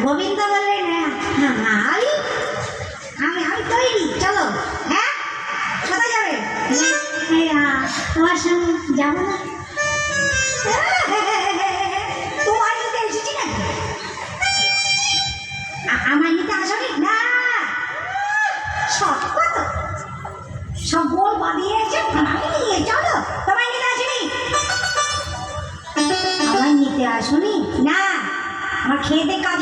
গোবিন্দ বললেন আমি আমি আমি তৈরি চলো। হ্যাঁ? কোথায় যাবে? তোমার সঙ্গে যাব না। না আমার নিতে আসনি? না। সব কত? সব গোল বাঁধিয়ে আমি নিয়ে চলো। তোমার নিতে আসেনি? আমার নিতে আসনি? না। আমার খেতে কাজ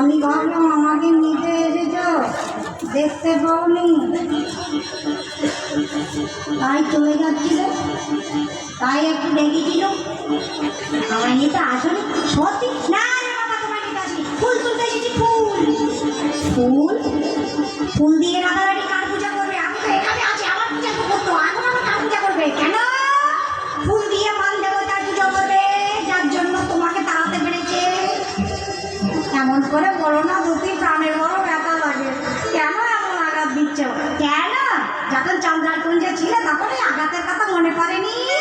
আমি ঘন আমাকে নিতে এসেছ দেখতে পাওনি। তাই চলে যাচ্ছিল তাই একটু ডেকেছিল আমার নিতে আসলে সত্যি? না ফুল তুলতে এসেছি, ফুল। ফুল? ফুল দিয়ে রাধারানী কার পূজা করবে? আমি তো এখানে আছি, আমার পূজা করতো এখন আমার কার পূজা করবে? কেন? করে বলো না, দুটি প্রাণের বড় ব্যথা লাগে। কেন এমন আঘাত দিচ্ছ? কেন? যখন চন্দ্রার কুঞ্জে ছিলে তখন আঘাতের কথা মনে পড়েনি?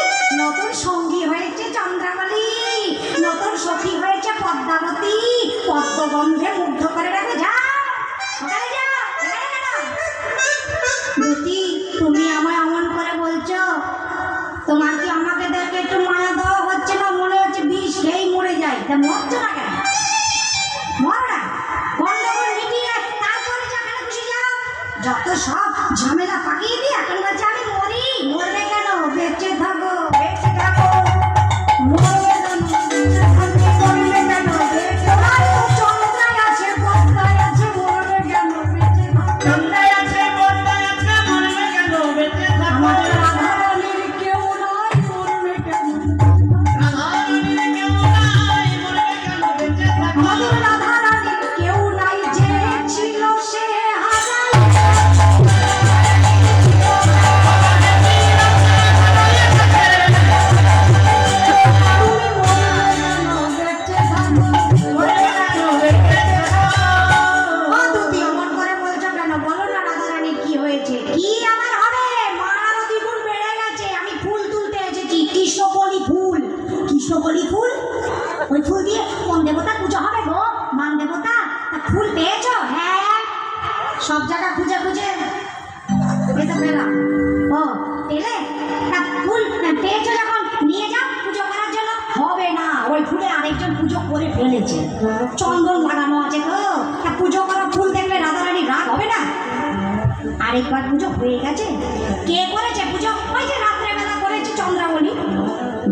কে করেছে পুজো? ওই যে রাত্রেবেলা করেছে চন্দ্রাবলী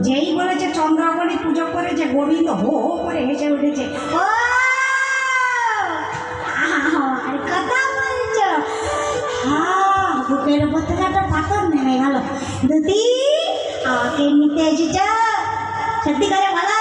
যেই বলেছে চন্দ্রাবলী পুজো করেছে গোবিন্দ হো হো করে হেসে উঠেছে। ও! আর কথা বলছ? হ্যাঁ বুকের উপর থেকে একটা পাথর নেমে গেল। দিদি আমাকে নিতে এসেছ? সত্যি করে বলা।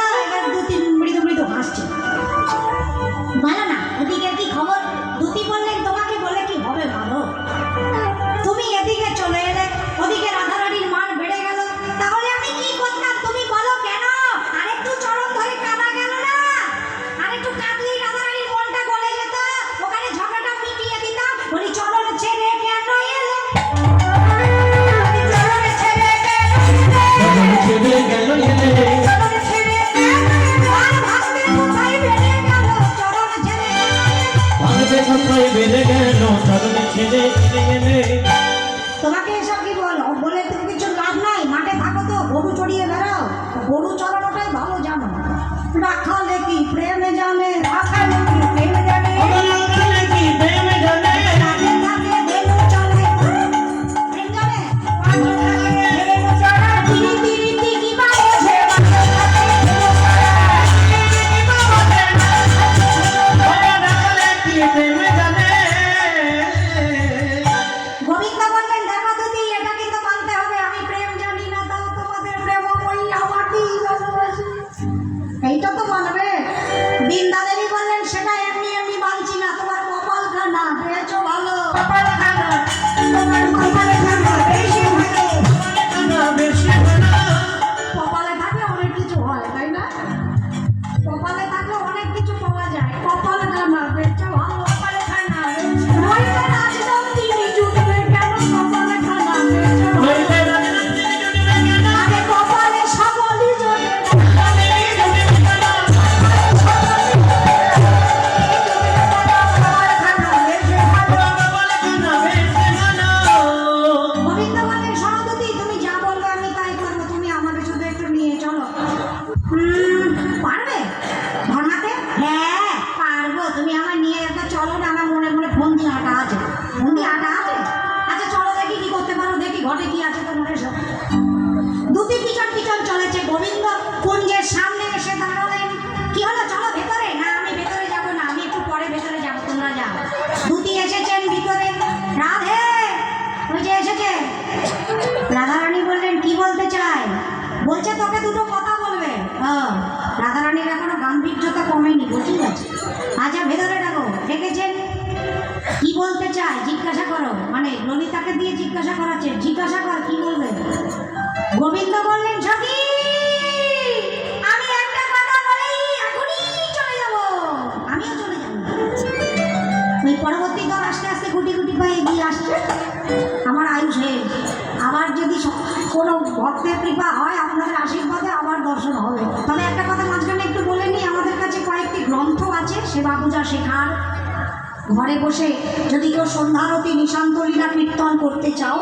echado ললিতাকে দিয়ে জিজ্ঞাসা করাচ্ছে, জিজ্ঞাসা কর, কি বলবে? গোবিন্দ বললেন সখী আমি একটা কথা বলি, এখনই চলে যাব। আমিও চলে যাব। ওই পরবর্তী দল আস্তে আস্তে গুটি গুটি পায়ে এগিয়ে আসছে। আমার আয়ু শেষ আবার যদি কোনো ভক্তের কৃপা হয়, আপনাদের আশীর্বাদে আমার দর্শন হবে। তবে একটা কথা মাঝখানে একটু বলে নিই, আমাদের কাছে কয়েকটি গ্রন্থ আছে সেবা পূজা শেখার। ঘরে বসে যদি কেউ সন্ধ্যারতি নিশান্ত লীলা কীর্তন করতে চাও,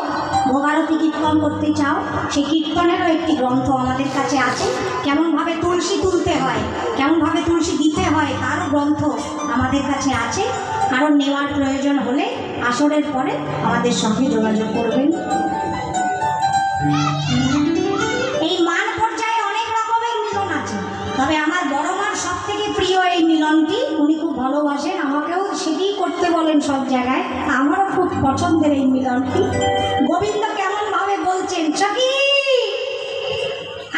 ভোগারতি কীর্তন করতে চাও সেই কীর্তনেরও একটি গ্রন্থ আমাদের কাছে আছে। কেমনভাবে তুলসী তুলতে হয়, কেমনভাবে তুলসী দিতে হয়, তারও গ্রন্থ আমাদের কাছে আছে। কারণ নেওয়ার প্রয়োজন হলে আসরের পরে আমাদের সঙ্গে যোগাযোগ করবেন। করতেন সব জায়গায় আমারও খুব পছন্দের এই মিলনটি। গোবিন্দ কেমন ভাবে বলছেন সখী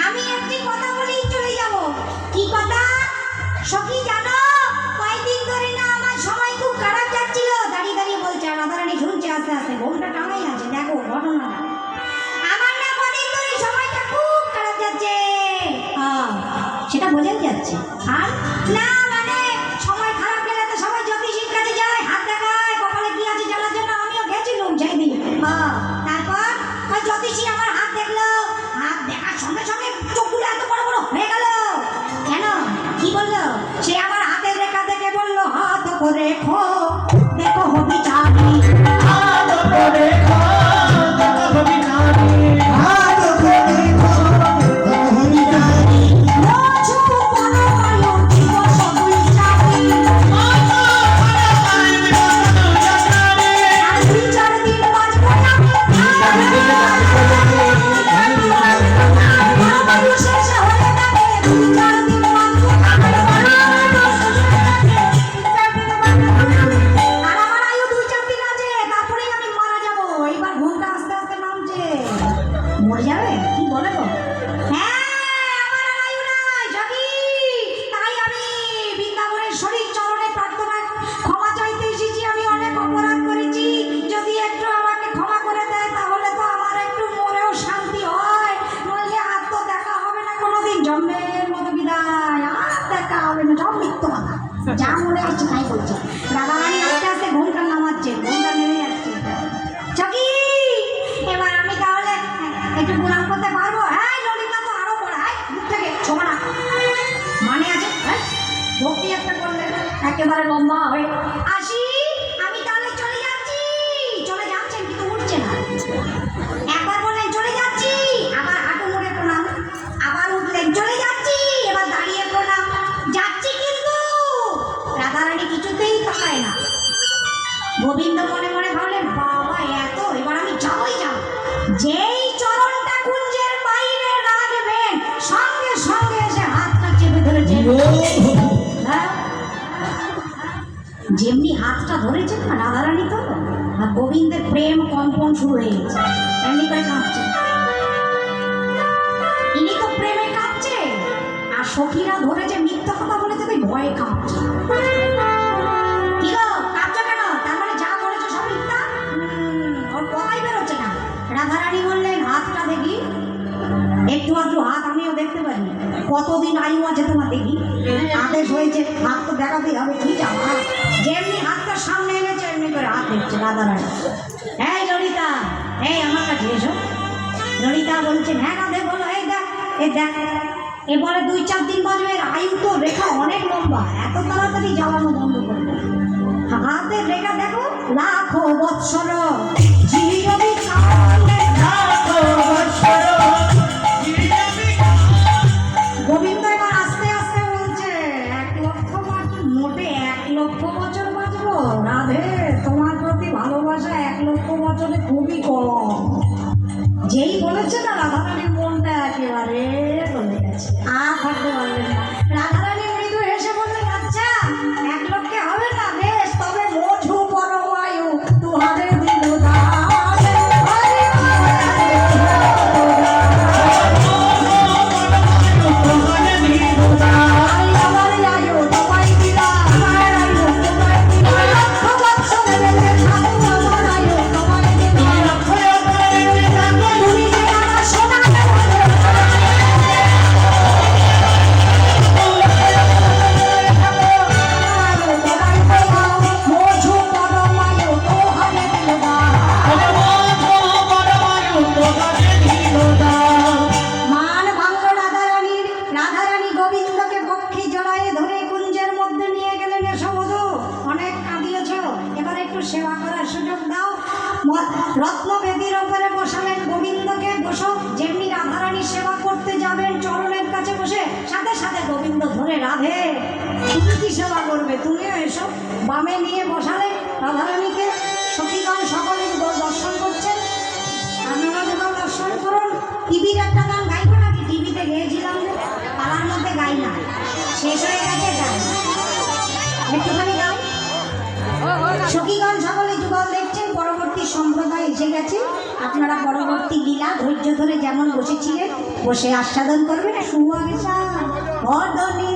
আমি একটি কথা বলেই চলে যাব। কি কথা? সখী জানো কয়েকদিন ধরে না আমার সময় খুব খারাপ যাচ্ছিল। দাঁড়িয়ে দাঁড়িয়ে বলছে আর রাধারানী শুনছে আস্তে আস্তে ঘুমটা টানাই আছে। দেখো ঘটনা আমার না কদিন ধরে সময়টা খুব খারাপ যাচ্ছে। সেটা বোঝাই যাচ্ছে। আর time online. গোবিন্দের প্রেম কম্পন শুরু হয়ে গেছে। করে কাঁপছে। ইনি তো প্রেমে কাঁপছে। আর সখীরা মিথ্যা কথা বলেছে, তাই ভয়ে কাঁপছে। মানে কথাই বেরোচ্ছে না। বললেন, হাতটা দেখি। একটু আধটু হাত, আমিও দেখতে পারি। কতদিন আয়ু আছে তোমার দেখি? আদেশ হয়েছে, হাত তো দেখাতেই হবে, কি জামা যেমনি হাতটা সামনে এমনি করে হাত দেখছে রাধারানী এই ললিতা এই আমার কাছে এসো ললিতা বলছেন হ্যাঁ রাধে বলো এই দেখ এই দেখ এবারে দুই চার দিন বাজবে আয়ু তো রেখা অনেক লম্বা এত তাড়াতাড়ি জ্বালানো বন্ধ করবে হাতের রেখা দেখো লাখো বৎসর জীবনী রত্নবেদীর ওপরে বসালেন গোবিন্দকে। বসো, যেমনি রাধারানী সেবা করতে যাবেন, চরণের কাছে বসে সাথে সাথে গোবিন্দ ধরে রাধে। তুমি কি সেবা করবে? তুমিও এসো। বামে নিয়ে বসালে রাধারানীকে। সখীগণ সকলে দর্শন করছেন আপনারা যখন দর্শন করুন। টিভির একটা গান গাইবো নাকি? টিভিতে গেয়েছিলাম পাড়ার মধ্যে গাই না। শেষ হয়ে গেছে, গাই। একটুখানি গাই সখীগণ সকলে যুগল সম্প্রদায় এসে গেছে। আপনারা পরবর্তী লীলা ধৈর্য ধরে যেমন বসেছিলেন, বসে আস্বাদন করবেন। সুয়াবিসা অদনি